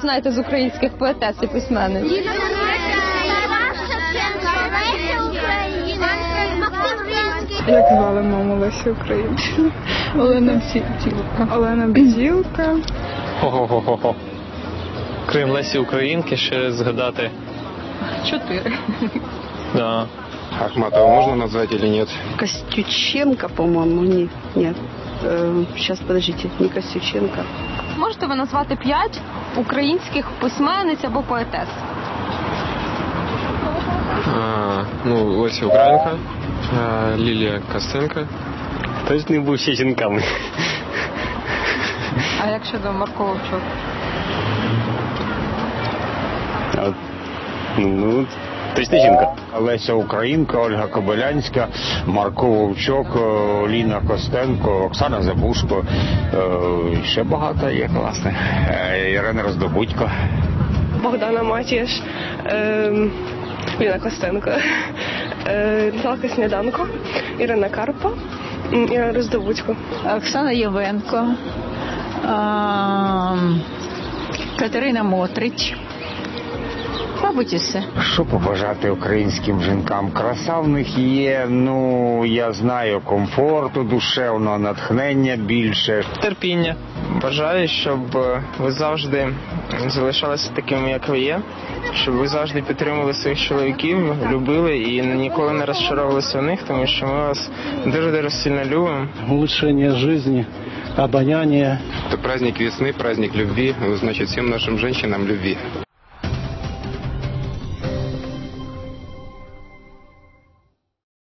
знаєте з українських поетес і письменниць? Як звали маму Лесі Українки? Олена Бзілка. Олена Бзілка. Хо-хо-хо-хо. Крім Лесі Українки ще згадати. Чотири. Да. Ахматова можно назвать или нет? Костюченко, по-моему, не, нет. Э, сейчас, подождите, не Костюченко. Можете ви назвати п'ять українських письменниць або поетес? А, ну, Леся Українка, а, Лілія Костенко. Хтось не був ще жінками. А як щодо Марко Вовчук? Ну, жінка. Леся Українка, Ольга Кобилянська, Марко Вовчок, е, Ліна Костенко, Оксана Забушко. е, Ще багато є класних. Е, Ірина Роздобудько. Богдана Матіш. Е, Ліна Костенко. Наталка Сніданко. Ірина Карпа. Ірина Роздобудько. Оксана Євенко, Катерина Мотрич. Мабуть, і все. Що побажати українським жінкам? Краса в них є, ну я знаю, комфорту душевного, натхнення більше. терпіння. Бажаю, щоб е, ви завжди залишалися такими, як ви є, щоб ви завжди підтримували своїх чоловіків, любили і ніколи не розчаровувалися в них, тому що ми вас дуже дуже сильно любимо. улучшение жизни, обоняние, Это праздник весны, праздник любви. Значит, всем нашим женщинам любви.